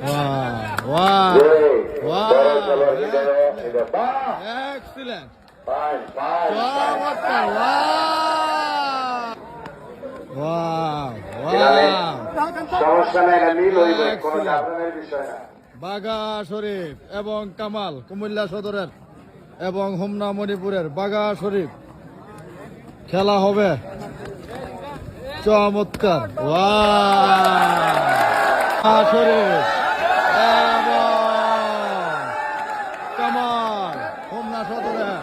Wow, wow, wow. Excellent. চমৎকার wow, wow. না বাগা শরীফ এবং কামাল কুমিল্লা সদরের এবং হোমনা মণিপুরের বাগা শরীফ খেলা হবে চমৎকার ওয়া শরীফ কামাল হোমনা সদরের।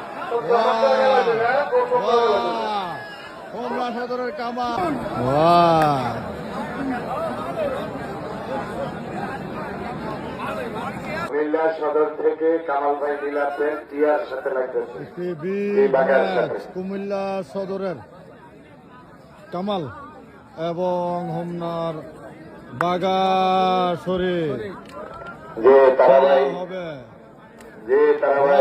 হোমনা সদরের কামাল কুমিল্লা সদর থেকে কামাল ভাই মিলাতেন টিয়ার সাথে লাগতেছে। টিভি এই বাগার সাথে। ম্যাচ কুমিল্লা সদরের কামাল এবং হোমনার বাগা শরীর যে তারা হবে। যে তারা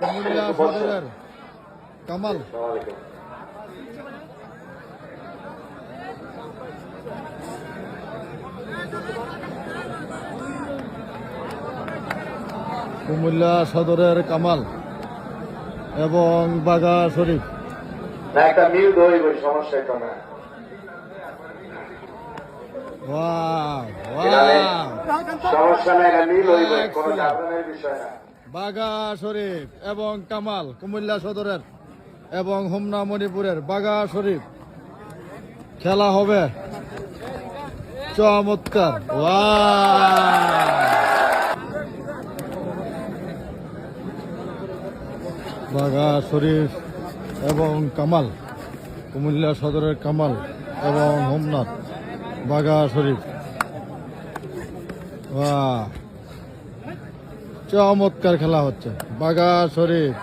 কুমিল্লা সদরের কামাল। কুমিল্লা সদরের কামাল এবং বাগা শরীফ। একটা মিল হইবে সমস্যা তো না। সমস্যা নাই না মিল হইবে কোনো কারণের বিষয় না। বাগা শরীফ এবং কামাল কুমিল্লা সদরের এবং হোমনা মণিপুরের বাগা শরীফ। খেলা হবে। চমৎকার। বাগা শরীফ এবং কামাল কুমিল্লা সদরের কামাল এবং হোমনাথ বাগা শরীফ। বাহ। চমৎকার খেলা হচ্ছে। বাগা শরীফ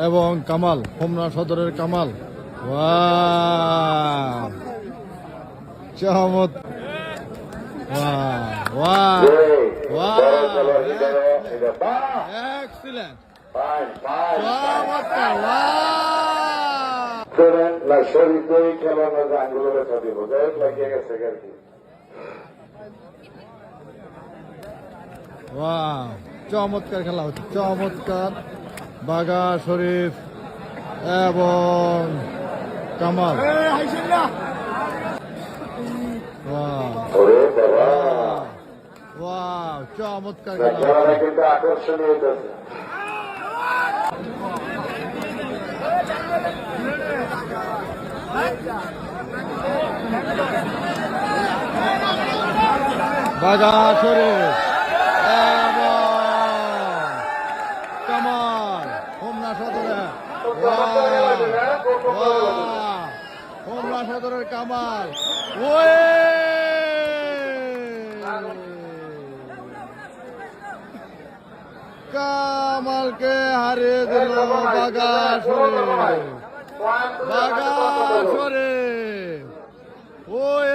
এবং কামাল হোমনা সদরের কামাল! চমৎ। চমৎকার। করেন না শরীর দই খেলোয়াড় না আঙ্গুলো ব্যথা দিব। যাই লাগিয়ে গেছে আর কি চমৎকার খেলা হচ্ছে। চমৎকার বাগা শরীফ এবং কামাল। চমৎকার খেলা কিন্তু আকর্ষণীয় বাগা শরীফ। কামাল হোমনা সদরে। হোমনা সদরের কামাল। ওয়ে! কামালকে হারিয়ে দিল বাগা শরীফ। বাগা শরীফ। ওয়ে!